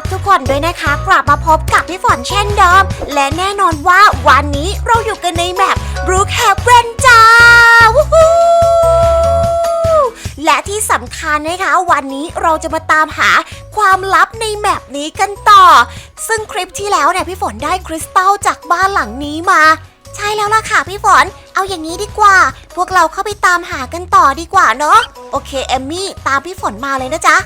รับทุกคนด้วยนะคะ กลับมาพบกับพี่ฝนเช่นเดิม และแน่นอนว่าวันนี้เราอยู่กันในแมป Brookhaven จ้าวู้ฮูและที่สำคัญนะคะ วันนี้เราจะมาตามหาความลับในแมปนี้กันต่อ ซึ่งคลิปที่แล้วเนี่ยพี่ฝนได้คริสตัลจากบ้านหลังนี้มา ใช่แล้วล่ะค่ะพี่ฝน เอาอย่างนี้ดีกว่า พวกเราเข้าไปตามหากันต่อดีกว่าเนาะโอเคเอมมี่ตามพี่ฝนมาเลยนะจ๊ะ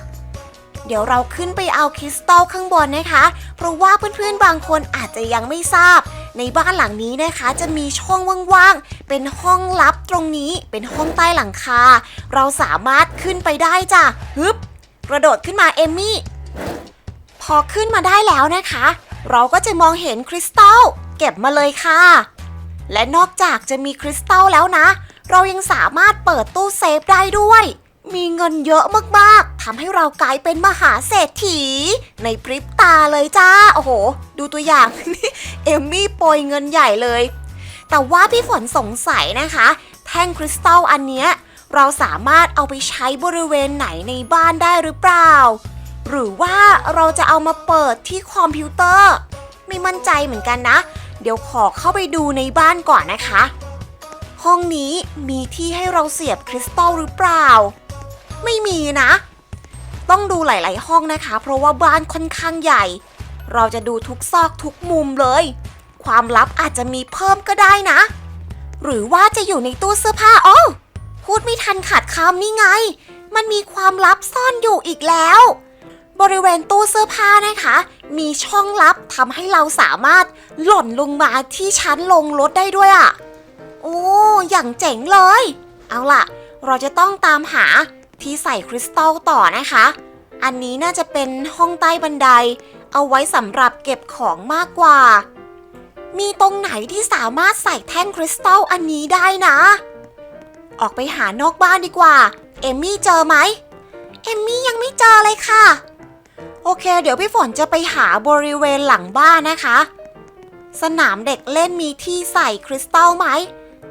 เดี๋ยวเราขึ้นไปเอาคริสตัลข้างบนนะคะ เพราะว่าเพื่อนๆบางคนอาจจะยังไม่ทราบ ในบ้านหลังนี้นะคะ จะมีช่องว่างๆ เป็นห้องลับตรงนี้ เป็นห้องใต้หลังคา เราสามารถขึ้นไปได้จ้ะฮึบกระโดดขึ้นมาเอมมี่ พอขึ้นมาได้แล้วนะคะ เราก็จะมองเห็นคริสตัลเก็บมาเลยค่ะ และนอกจากจะมีคริสตัลแล้วนะ เรายังสามารถเปิดตู้เซฟได้ด้วย มีเงินเยอะมากๆทำให้เรากลายเป็นมหาเศรษฐี ในพริบตาเลยจ้า โอ้โห ดูตัวอย่าง เอมมี่โปรยเงินใหญ่เลย แต่ว่าพี่ฝนสงสัยนะคะ แท่งคริสตัลอันเนี้ยเราสามารถเอาไปใช้บริเวณไหนในบ้านได้หรือเปล่า หรือว่าเราจะเอามาเปิดที่คอมพิวเตอร์ ไม่มั่นใจเหมือนกันนะ เดี๋ยวขอเข้าไปดูในบ้านก่อนนะคะ ห้องนี้มีที่ให้เราเสียบคริสตัลหรือเปล่า ไม่มีนะ ต้องดูหลาย ๆ ห้องนะคะ เพราะว่าบ้านค่อนข้างใหญ่ เราจะดูทุกซอกทุกมุมเลย ความลับอาจจะมีเพิ่มก็ได้นะ หรือว่าจะอยู่ในตู้เสื้อผ้าโอ้พูดไม่ทันขาดคำนี่ไง มันมีความลับซ่อนอยู่อีกแล้ว บริเวณตู้เสื้อผ้านะคะ มีช่องลับทำให้เราสามารถหล่นลงมาที่ชั้นลงรถได้ด้วยอะ่ะ โอ้ อย่างเจ๋งเลย เอาล่ะ เราจะต้องตามหา ที่ใส่คริสตัลต่อนะคะ อันนี้น่าจะเป็นห้องใต้บันได เอาไว้สำหรับเก็บของมากกว่า มีตรงไหนที่สามารถใส่แท่งคริสตัลอันนี้ได้นะ ออกไปหานอกบ้านดีกว่า เอมมี่เจอไหม เอมมี่ยังไม่เจอเลยค่ะ โอเค เดี๋ยวพี่ฝนจะไปหาบริเวณหลังบ้านนะคะ สนามเด็กเล่นมีที่ใส่คริสตัลไหม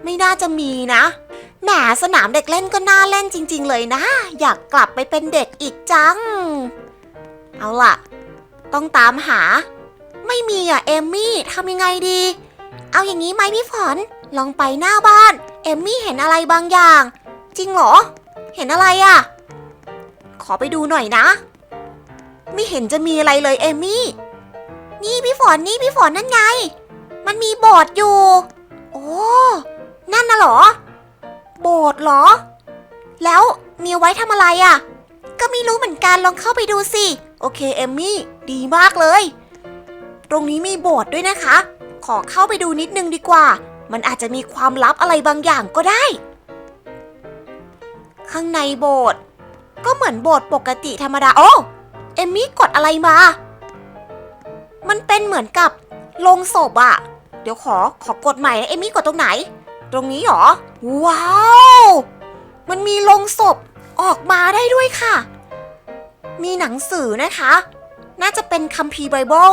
ไม่น่าจะมีนะ แหมสนามเด็กเล่นก็น่าเล่นจริง ๆ เลยนะ อยากกลับไปเป็นเด็กอีกจัง เอาล่ะ ต้องตามหา ไม่มีอะเอมมี่ทำยังไงดี เอาอย่างนี้ไหมพี่ฝนลองไปหน้าบ้าน เอมมี่เห็นอะไรบางอย่าง จริงเหรอ เห็นอะไรอะ ขอไปดูหน่อยนะ ไม่เห็นจะมีอะไรเลยเอมมี่ นี่พี่ฝนนี่พี่ฝนนั่นไง มันมีโบสถ์อยู่ โอ้ นั่นน่ะเหรอ โบสถ์เหรอ แล้วมีไว้ทำอะไรอะ่ะ ก็ไม่รู้เหมือนกันลองเข้าไปดูสิ โอเคเอมมี่ดีมากเลย ตรงนี้มีโบสถ์ด้วยนะคะ ขอเข้าไปดูนิดนึงดีกว่า มันอาจจะมีความลับอะไรบางอย่างก็ได้ ข้างในโบสถ์ก็เหมือนโบสถ์ปกติธรรมดา โอ้เอมมี่กดอะไรมา มันเป็นเหมือนกับโลงศพอะเดี๋ยวขอขอกดใหม่นะเอมมี่กดตรงไหน ตรงนี้เหรอ ว้าว มันมีลงศพออกมาได้ด้วยค่ะ มีหนังสือนะคะ น่าจะเป็นคัมภีร์ไบเบิล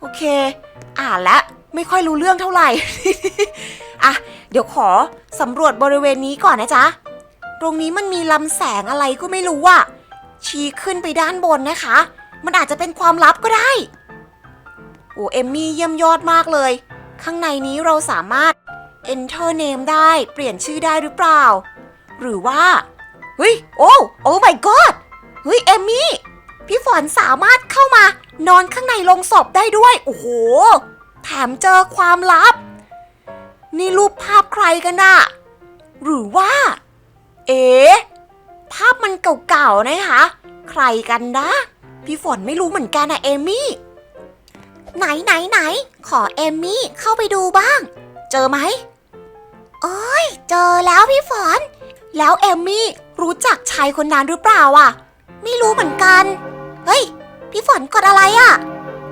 โอเค อ่านแล้วไม่ค่อยรู้เรื่องเท่าไหร่ อะ เดี๋ยวขอสำรวจบริเวณนี้ก่อนนะจ๊ะ ตรงนี้มันมีลำแสงอะไรก็ไม่รู้อะชี้ขึ้นไปด้านบนนะคะ มันอาจจะเป็นความลับก็ได้ โอ้เอมมี่เยี่ยมยอดมากเลย ข้างในนี้เราสามารถ enter name ได้เปลี่ยนชื่อได้หรือเปล่า หรือว่าเฮ้ยโอ้โอ้ my god เฮ้ยเอมมี่พี่ฝนสามารถเข้ามานอนข้างในโรงศพได้ด้วย โอ้โห แถมเจอความลับ นี่รูปภาพใครกันน่ะ หรือว่า เอ๋ภาพมันเก่าๆนะคะ ใครกันนะ พี่ฝนไม่รู้เหมือนกันนะเอมมี่ ไหนไหนไหน ขอเอมมี่เข้าไปดูบ้าง เจอไหม โอ้ยเจอแล้วพี่ฝน แล้วเอมมี่รู้จักชายคนนั้นหรือเปล่าอะ ไม่รู้เหมือนกัน เฮ้ย พี่ฝนกดอะไรอะ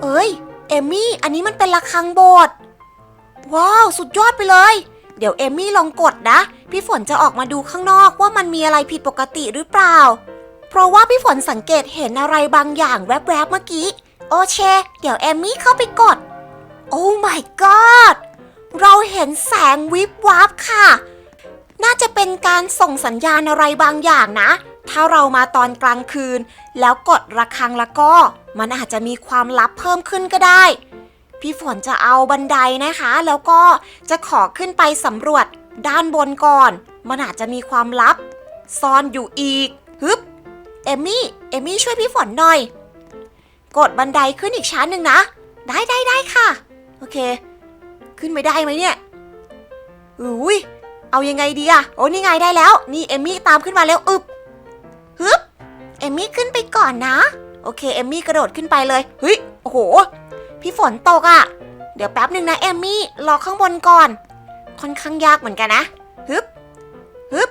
เอ้ย เอมมี่ อันนี้มันเป็นระฆังโบสถ์ ว้าว สุดยอดไปเลย เดี๋ยวเอมมี่ลองกดนะ พี่ฝนจะออกมาดูข้างนอกว่ามันมีอะไรผิดปกติหรือเปล่า เพราะว่าพี่ฝนสังเกตเห็นอะไรบางอย่างแวบๆเมื่อกี้ โอเคเดี๋ยวเอมมี่เข้าไปกด โอ้ my god เราเห็นแสงวิบวับค่ะ น่าจะเป็นการส่งสัญญาณอะไรบางอย่างนะ ถ้าเรามาตอนกลางคืน แล้วกดระฆังแล้วก็ มันอาจจะมีความลับเพิ่มขึ้นก็ได้ พี่ฝนจะเอาบันไดนะคะ แล้วก็จะขอขึ้นไปสำรวจด้านบนก่อน มันอาจจะมีความลับ ซ่อนอยู่อีกฮึบเอมมี่ เอมมี่ช่วยพี่ฝนหน่อย กดบันไดขึ้นอีกชั้นหนึ่งนะ ได้ได้ได้ค่ะ โอเค ขึ้นไม่ได้ไหมเนี่ยอุ้ยเอายังไงดีอะโอ้นี่ไงได้แล้ว นี่เอมมี่ตามขึ้นมาแล้วอึบฮึบเอมมี่ขึ้นไปก่อนนะ โอเคเอมมี่กระโดดขึ้นไปเลยเฮ้ยโอ้โห พี่ฝนตกอะ่ะเดี๋ยวแป๊บหนึ่งนะเอมมี่รอข้างบนก่อน ค่อนข้างยากเหมือนกันนะฮึบฮึบ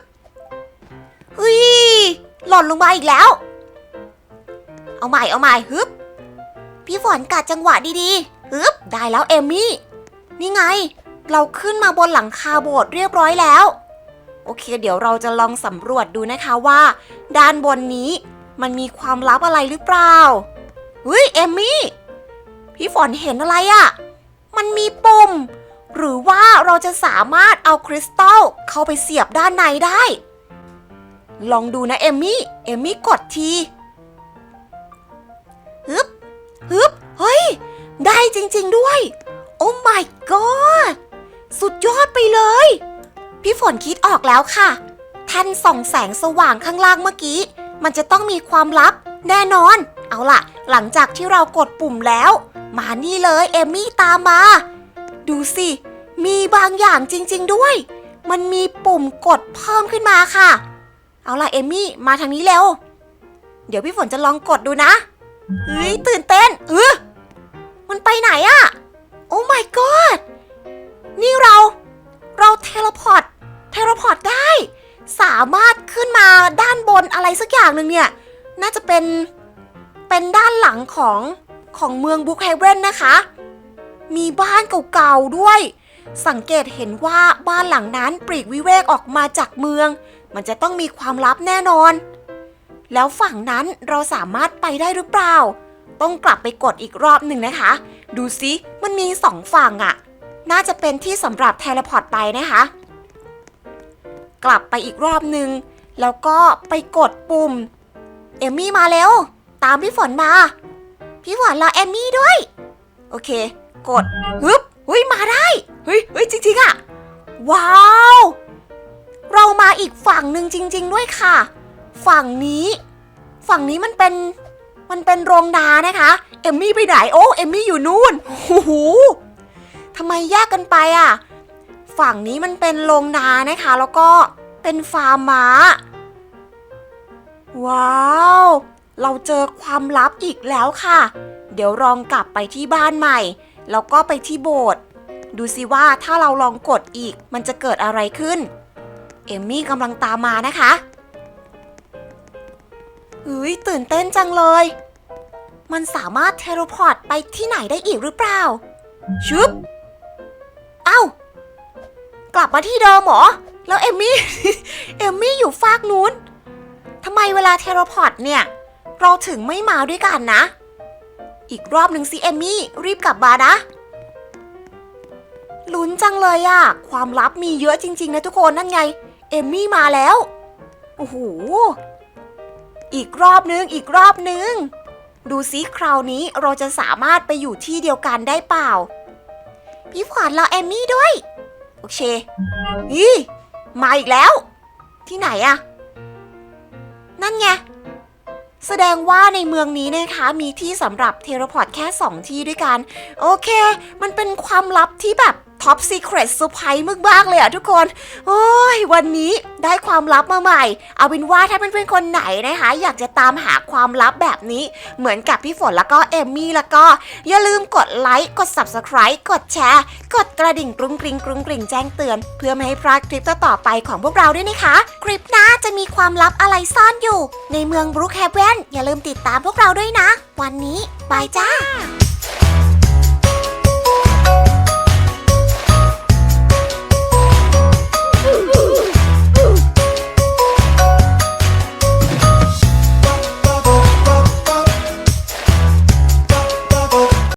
เฮ้ยหล่นลงมาอีกแล้ว เอาใหม่เอาใหม่ฮึบพี่ฝนกัดจังหวะดีๆฮึบได้แล้วเอมมี่ นี่ไง เราขึ้นมาบนหลังคาโบสถ์เรียบร้อยแล้ว โอเค เดี๋ยวเราจะลองสำรวจดูนะคะว่า ด้านบนนี้มันมีความลับอะไรหรือเปล่าเฮ้ยเอมมี่ พี่ฝนเห็นอะไรอะ่ะ มันมีปุ่ม หรือว่าเราจะสามารถเอาคริสตัลเข้าไปเสียบด้านในได้ ลองดูนะเอมมี่ เอมมี่กดทีฮึบฮึบ เฮ้ย ได้จริง ๆด้วย โอ้ my god สุดยอดไปเลย พี่ฝนคิดออกแล้วค่ะ ท่านส่องแสงสว่างข้างล่างเมื่อกี้ มันจะต้องมีความลับ แน่นอน เอาล่ะ หลังจากที่เรากดปุ่มแล้ว มานี่เลยเอมมี่ตามมา ดูสิ มีบางอย่างจริง ๆ ด้วย มันมีปุ่มกดเพิ่มขึ้นมาค่ะ เอาล่ะเอมมี่มาทางนี้เร็ว เดี๋ยวพี่ฝนจะลองกดดูนะเฮ้ยตื่นเต้น เออมันไปไหนอะ โอ้ my god นี่เรา เราเทเลพอร์ต เทเลพอร์ตได้ สามารถขึ้นมาด้านบนอะไรสักอย่างหนึ่งเนี่ย น่าจะเป็น เป็นด้านหลังของของเมืองบุคเฮเวนนะคะ มีบ้านเก่าๆด้วย สังเกตเห็นว่าบ้านหลังนั้นปลีกวิเวกออกมาจากเมือง มันจะต้องมีความลับแน่นอน แล้วฝั่งนั้นเราสามารถไปได้หรือเปล่า ต้องกลับไปกดอีกรอบหนึ่งนะคะ ดูสิมันมีสองฝั่งอะน่าจะเป็นที่สำหรับเทเลพอร์ตไปนะคะ กลับไปอีกรอบหนึ่งแล้วก็ไปกดปุ่ม เอมมี่มาเร็ว ตามพี่ฝนมา พี่ฝนรอเอมมี่ด้วย โอเค กดฮึบเฮ้ยมาได้ เฮ้ยเฮ้ยจริงๆอะว้าว เรามาอีกฝั่งหนึ่งจริง ๆ ด้วยค่ะ ฝั่งนี้ ฝั่งนี้มันเป็นมันเป็นโรงนานะคะ เอมมี่ไปไหนโอ้เอมมี่อยู่นู่นโอ้โหทำไมแยกกันไปอะ ฝั่งนี้มันเป็นโรงนานะคะ แล้วก็เป็นฟาร์มม้า ว้าว เราเจอความลับอีกแล้วค่ะ เดี๋ยวลองกลับไปที่บ้านใหม่ แล้วก็ไปที่โบสถ์ดูสิว่าถ้าเราลองกดอีกมันจะเกิดอะไรขึ้น เอมมี่กำลังตามมานะคะเฮ้ยตื่นเต้นจังเลย มันสามารถเทเลพอร์ตไปที่ไหนได้อีกหรือเปล่า ชุบ เอ้า กลับมาที่เดิมเหรอ แล้วเอมมี่ เอมมี่อยู่ฟากนู้นทำไมเวลาเทเลพอร์ตเนี่ย เราถึงไม่มาด้วยกันนะ อีกรอบหนึ่งสิเอมมี่ รีบกลับมานะลุ้นจังเลยอะความลับมีเยอะจริง ๆ นะทุกคนนั่นไง เอมมี่มาแล้ว โอ้โห อีกรอบนึง อีกรอบนึง ดูซิคราวนี้เราจะสามารถไปอยู่ที่เดียวกันได้เปล่า พี่ขวัญรอเอมมี่ด้วย โอเคอีมาอีกแล้ว ที่ไหนอะนั่นไง แสดงว่าในเมืองนี้นะคะ มีที่สำหรับเทเลพอร์ตแค่ 2 ที่ด้วยกัน โอเค มันเป็นความลับที่แบบ ท็อปซีเครตเซอร์ไพรส์มากๆเลยอะทุกคน โอ้ย วันนี้ได้ความลับมาใหม่ เอาเป็นว่าถ้าเพื่อนๆคนไหนนะคะ อยากจะตามหาความลับแบบนี้ เหมือนกับพี่ฝนแล้วก็เอมมี่แล้วก็ อย่าลืมกดไลค์ กด Subscribe กดแชร์ กดกระดิ่งกรุ้งกริงกรุ้งกริงแจ้งเตือน เพื่อไม่ให้พลาดคลิปต่อๆไปของพวกเราด้วยนะคะ คลิปหน้าจะมีความลับอะไรซ่อนอยู่ ในเมืองบรูคแฮเวนอย่าลืมติดตามพวกเราด้วยนะ วันนี้บายจ้า